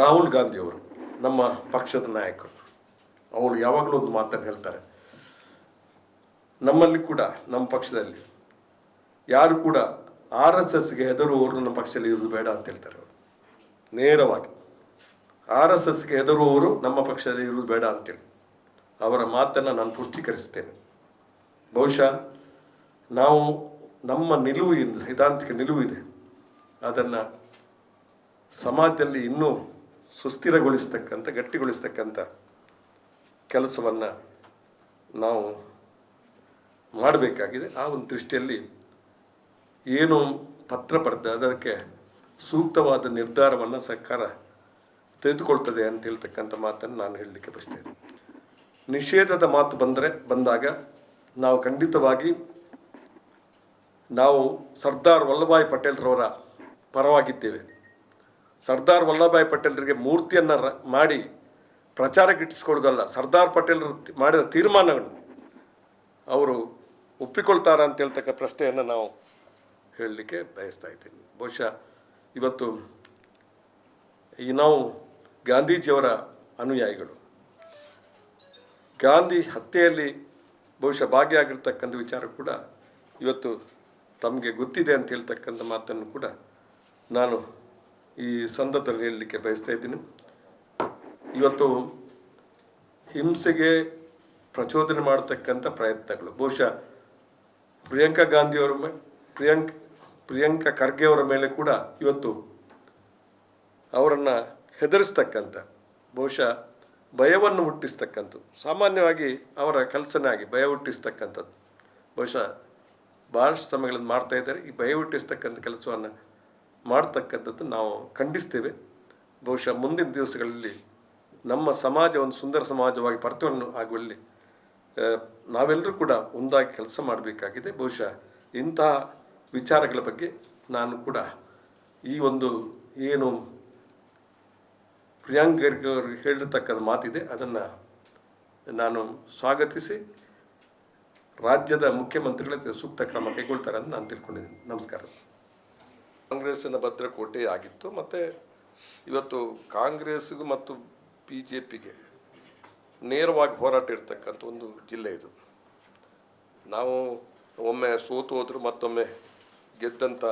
ರಾಹುಲ್ ಗಾಂಧಿ ಅವರು, ನಮ್ಮ ಪಕ್ಷದ ನಾಯಕರು, ಅವರು ಯಾವಾಗಲೂ ಒಂದು ಮಾತನ್ನು ಹೇಳ್ತಾರೆ. ನಮ್ಮಲ್ಲಿ ಕೂಡ, ನಮ್ಮ ಪಕ್ಷದಲ್ಲಿ, ಯಾರು ಕೂಡ ಆರ್ ಎಸ್ ಎಸ್ಗೆ ಹೆದರುವವರು ನಮ್ಮ ಪಕ್ಷದಲ್ಲಿ ಇರೋದು ಬೇಡ ಅಂತ ಹೇಳ್ತಾರೆ ಅವರು. ನೇರವಾಗಿ, ಆರ್ ಎಸ್ ಎಸ್ಗೆ ಹೆದರುವವರು ನಮ್ಮ ಪಕ್ಷದಲ್ಲಿ ಇರುವುದು ಬೇಡ ಅಂತೇಳಿ ಅವರ ಮಾತನ್ನು ನಾನು ಪುಷ್ಟೀಕರಿಸ್ತೇನೆ ಬಹುಶಃ ನಾವು ನಮ್ಮ ನಿಲುವು ಸೈದ್ಧಾಂತಿಕ ನಿಲುವು ಇದೆ ಅದನ್ನು ಸಮಾಜದಲ್ಲಿ ಇನ್ನೂ ಸುಸ್ಥಿರಗೊಳಿಸ್ತಕ್ಕಂಥ, ಗಟ್ಟಿಗೊಳಿಸ್ತಕ್ಕಂಥ ಕೆಲಸವನ್ನು ನಾವು ಮಾಡಬೇಕಾಗಿದೆ. ಆ ಒಂದು ದೃಷ್ಟಿಯಲ್ಲಿ ಏನು ಪತ್ರ ಪಡೆದ ಅದಕ್ಕೆ ಸೂಕ್ತವಾದ ನಿರ್ಧಾರವನ್ನು ಸರ್ಕಾರ ತೆಗೆದುಕೊಳ್ತದೆ ಅಂತ ಹೇಳ್ತಕ್ಕಂಥ ಮಾತನ್ನು ನಾನು ಹೇಳಲಿಕ್ಕೆ ಬಯಸ್ತೇನೆ. ನಿಷೇಧದ ಮಾತು ಬಂದರೆ, ಬಂದಾಗ ನಾವು ಖಂಡಿತವಾಗಿ ನಾವು ಸರ್ದಾರ್ ವಲ್ಲಭಾಯ್ ಪಟೇಲ್ರವರ ಪರವಾಗಿದ್ದೇವೆ. ಸರ್ದಾರ್ ವಲ್ಲಭಾಯ್ ಪಟೇಲರಿಗೆ ಮೂರ್ತಿಯನ್ನು ಮಾಡಿ ಮಾಡಿ ಪ್ರಚಾರಕ್ಕಿಟ್ಟಿಸ್ಕೊಳ್ಳೋದಲ್ಲ ಸರ್ದಾರ್ ಪಟೇಲರು ಮಾಡಿದ ತೀರ್ಮಾನಗಳನ್ನು ಅವರು ಒಪ್ಪಿಕೊಳ್ತಾರ ಅಂತ ಹೇಳ್ತಕ್ಕ ಪ್ರಶ್ನೆಯನ್ನು ನಾವು ಹೇಳಲಿಕ್ಕೆ ಬಯಸ್ತಾ ಇದ್ದೀನಿ. ಬಹುಶಃ ಇವತ್ತು ಈ ನಾವು ಗಾಂಧೀಜಿಯವರ ಅನುಯಾಯಿಗಳು. ಗಾಂಧಿ ಹತ್ಯೆಯಲ್ಲಿ ಬಹುಶಃ ಭಾಗಿಯಾಗಿರ್ತಕ್ಕಂಥ ವಿಚಾರ ಕೂಡ ಇವತ್ತು ತಮಗೆ ಗೊತ್ತಿದೆ ಅಂತ ಹೇಳ್ತಕ್ಕಂಥ ಮಾತನ್ನು ಕೂಡ ನಾನು ಈ ಸಂದರ್ಭದಲ್ಲಿ ಹೇಳಲಿಕ್ಕೆ ಬಯಸ್ತಾ ಇದ್ದೀನಿ. ಇವತ್ತು ಹಿಂಸೆಗೆ ಪ್ರಚೋದನೆ ಮಾಡತಕ್ಕಂಥ ಪ್ರಯತ್ನಗಳು. ಬಹುಶಃ ಪ್ರಿಯಾಂಕಾ ಗಾಂಧಿಯವರ ಮೇ, ಪ್ರಿಯಾಂಕ್, ಪ್ರಿಯಾಂಕಾ ಖರ್ಗೆ ಅವರ ಮೇಲೆ ಕೂಡ ಇವತ್ತು ಅವರನ್ನು ಹೆದರಿಸ್ತಕ್ಕಂಥ, ಬಹುಶಃ ಭಯವನ್ನು ಹುಟ್ಟಿಸ್ತಕ್ಕಂಥದ್ದು. ಸಾಮಾನ್ಯವಾಗಿ ಅವರ ಕೆಲಸನೇ ಆಗಿ ಭಯ ಹುಟ್ಟಿಸ್ತಕ್ಕಂಥದ್ದು. ಬಹುಶಃ ಭಾಳಷ್ಟು ಸಮಯಗಳನ್ನು ಮಾಡ್ತಾ ಇದ್ದಾರೆ. ಈ ಭಯ ಹುಟ್ಟಿಸ್ತಕ್ಕಂಥ ಕೆಲಸವನ್ನು ಮಾಡ್ತಕ್ಕಂಥದ್ದು ನಾವು ಖಂಡಿಸ್ತೇವೆ. ಬಹುಶಃ ಮುಂದಿನ ದಿವಸಗಳಲ್ಲಿ ನಮ್ಮ ಸಮಾಜ ಒಂದು ಸುಂದರ ಸಮಾಜವಾಗಿ ಪರ್ತವನ್ನು ಆಗುವಲ್ಲಿ ನಾವೆಲ್ಲರೂ ಕೂಡ ಒಂದಾಗಿ ಕೆಲಸ ಮಾಡಬೇಕಾಗಿದೆ. ಬಹುಶಃ ಇಂತಹ ವಿಚಾರಗಳ ಬಗ್ಗೆ ನಾನು ಕೂಡ ಈ ಒಂದು ಏನು ಪ್ರಿಯಾಂಕ್ ಖರ್ಗೆ ಅವರು ಹೇಳಿರ್ತಕ್ಕಂಥ ಮಾತಿದೆ. ಅದನ್ನು ನಾನು ಸ್ವಾಗತಿಸಿ ರಾಜ್ಯದ ಮುಖ್ಯಮಂತ್ರಿಗಳ ಸೂಕ್ತ ಕ್ರಮ ಕೈಗೊಳ್ತಾರೆ ಅಂತ ನಾನು ತಿಳ್ಕೊಂಡಿದ್ದೀನಿ. ನಮಸ್ಕಾರ. ಕಾಂಗ್ರೆಸ್ಸಿನ ಭದ್ರಕೋಟೆ ಆಗಿತ್ತು, ಮತ್ತು ಇವತ್ತು ಕಾಂಗ್ರೆಸ್ಗೂ ಮತ್ತು ಬಿ ಜೆ ಪಿಗೆ ನೇರವಾಗಿ ಹೋರಾಟ ಇರ್ತಕ್ಕಂಥ ಒಂದು ಜಿಲ್ಲೆ ಇದು. ನಾವು ಒಮ್ಮೆ ಸೋತು ಹೋದ್ರು ಮತ್ತೊಮ್ಮೆ ಗೆದ್ದಂಥ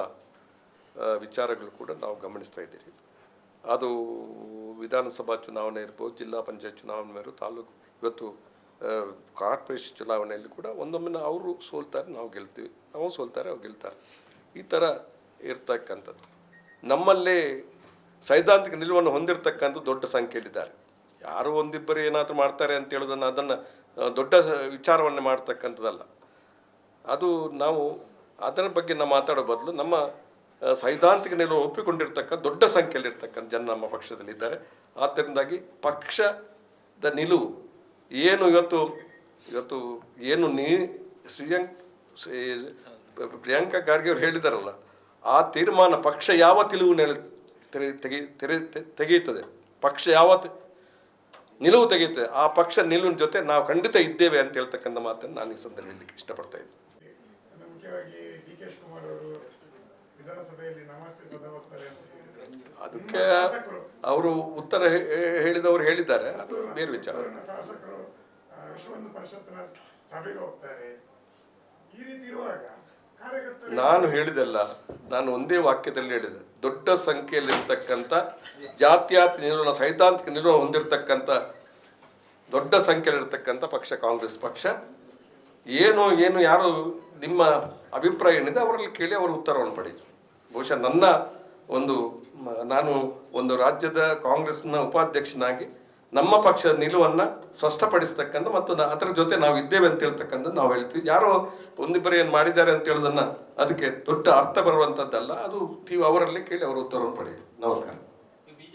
ವಿಚಾರಗಳು ಕೂಡ ನಾವು ಗಮನಿಸ್ತಾ ಇದ್ದೀರಿ. ಅದು ವಿಧಾನಸಭಾ ಚುನಾವಣೆ ಇರ್ಬೋದು, ಜಿಲ್ಲಾ ಪಂಚಾಯತ್ ಚುನಾವಣೆ ಇರ್ಬೋದು ತಾಲೂಕು, ಇವತ್ತು ಕಾರ್ಪೊರೇಷನ್ ಚುನಾವಣೆಯಲ್ಲಿ ಕೂಡ ಒಂದೊಮ್ಮೆ ಅವರು ಸೋಲ್ತಾರೆ, ನಾವು ಗೆಲ್ತೀವಿ, ನಾವು ಸೋಲ್ತಾರೆ, ಅವ್ರು ಗೆಲ್ತಾರೆ. ಈ ಥರ ಇರ್ತಕ್ಕಂಥದ್ದು. ನಮ್ಮಲ್ಲಿ ಸೈದ್ಧಾಂತಿಕ ನಿಲುವನ್ನು ಹೊಂದಿರತಕ್ಕಂಥ ದೊಡ್ಡ ಸಂಖ್ಯೆಯಲ್ಲಿದ್ದಾರೆ. ಯಾರು ಒಂದಿಬ್ಬರು ಏನಾದರೂ ಮಾಡ್ತಾರೆ ಅಂತ ಹೇಳೋದನ್ನು ಅದನ್ನು ದೊಡ್ಡ ವಿಚಾರವನ್ನ ಮಾಡ್ತಕ್ಕಂಥದ್ದಲ್ಲ. ಅದು ನಾವು ಅದರ ಬಗ್ಗೆ ನಾವು ಮಾತಾಡೋ ಬದಲು ನಮ್ಮ ಸೈದ್ಧಾಂತಿಕ ನಿಲುವು ಒಪ್ಪಿಕೊಂಡಿರ್ತಕ್ಕಂಥ ದೊಡ್ಡ ಸಂಖ್ಯೆಯಲ್ಲಿರ್ತಕ್ಕಂಥ ಜನ ನಮ್ಮ ಪಕ್ಷದಲ್ಲಿದ್ದಾರೆ. ಆದ್ದರಿಂದಾಗಿ ಪಕ್ಷದ ನಿಲುವು ಏನು ಇವತ್ತು ಇವತ್ತು ಏನು ನೀ, ಶ್ರೀಯಂಕ್ ಪ್ರಿಯಾಂಕಾ ಖಾರ್ಗೆ ಅವ್ರು ಹೇಳಿದಾರಲ್ಲ ಆ ತೀರ್ಮಾನ ಪಕ್ಷ ಯಾವ ತಿಳುವು ನೆಲೆ ತೆರೆ ತೆಗಿ ತೆರೆ ತೆಗೆಯುತ್ತದೆ? ಪಕ್ಷ ಯಾವ ನಿಲುವು ತೆಗೆಯುತ್ತದೆ? ಆ ಪಕ್ಷ ನಿಲುವಿನ ಜೊತೆ ನಾವು ಖಂಡಿತ ಇದ್ದೇವೆ ಅಂತ ಹೇಳ್ತಕ್ಕಂಥ ಮಾತನ್ನು ನಾನು ಈ ಸಂದರ್ಭದಲ್ಲಿ ಹೇಳಲಿಕ್ಕೆ ಇಷ್ಟಪಡ್ತಾ ಇದ್ದೀನಿ. ಅದಕ್ಕೆ ಅವರು ಉತ್ತರ ಹೇಳಿದವರು ಹೇಳಿದ್ದಾರೆ. ಅದು ಬೇರೆ ವಿಚಾರ. ಈ ರೀತಿ ಇರುವಾಗ ನಾನು ಹೇಳಿದೆಲ್ಲ, ನಾನು ಒಂದೇ ವಾಕ್ಯದಲ್ಲಿ ಹೇಳಿದೆ. ದೊಡ್ಡ ಸಂಖ್ಯೆಯಲ್ಲಿರ್ತಕ್ಕಂಥ ಜಾತ್ಯಾತ ನಿರ್ವಹಣ ಸೈದ್ಧಾಂತಿಕ ನಿಲುವ ಹೊಂದಿರತಕ್ಕಂಥ, ದೊಡ್ಡ ಸಂಖ್ಯೆಯಲ್ಲಿರ್ತಕ್ಕಂಥ ಪಕ್ಷ, ಕಾಂಗ್ರೆಸ್ ಪಕ್ಷ. ಏನು ಏನು ಯಾರು ನಿಮ್ಮ ಅಭಿಪ್ರಾಯ ಏನಿದೆ ಅವರಲ್ಲಿ ಕೇಳಿ ಅವರು ಉತ್ತರವನ್ನು ಪಡೆಯಿತು. ಬಹುಶಃ ನನ್ನ ಒಂದು ನಾನು ಒಂದು ರಾಜ್ಯದ ಕಾಂಗ್ರೆಸ್ನ ಉಪಾಧ್ಯಕ್ಷನಾಗಿ ನಮ್ಮ ಪಕ್ಷದ ನಿಲುವನ್ನು ಸ್ಪಷ್ಟಪಡಿಸ್ತಕ್ಕಂಥ ಮತ್ತು ಅದರ ಜೊತೆ ನಾವು ಇದ್ದೇವೆ ಅಂತ ಹೇಳ್ತಕ್ಕಂಥದ್ದು ನಾವು ಹೇಳ್ತೀವಿ. ಯಾರೋ ಒಂದಿಬ್ಬರು ಏನು ಮಾಡಿದ್ದಾರೆ ಅಂತ ಹೇಳೋದನ್ನ ಅದಕ್ಕೆ ದೊಡ್ಡ ಅರ್ಥ ಬರುವಂಥದ್ದಲ್ಲ. ಅದು ನೀವು ಅವರಲ್ಲಿ ಕೇಳಿ ಅವರ ಉತ್ತರವನ್ನು ಪಡೆಯಿರಿ. ನಮಸ್ಕಾರ.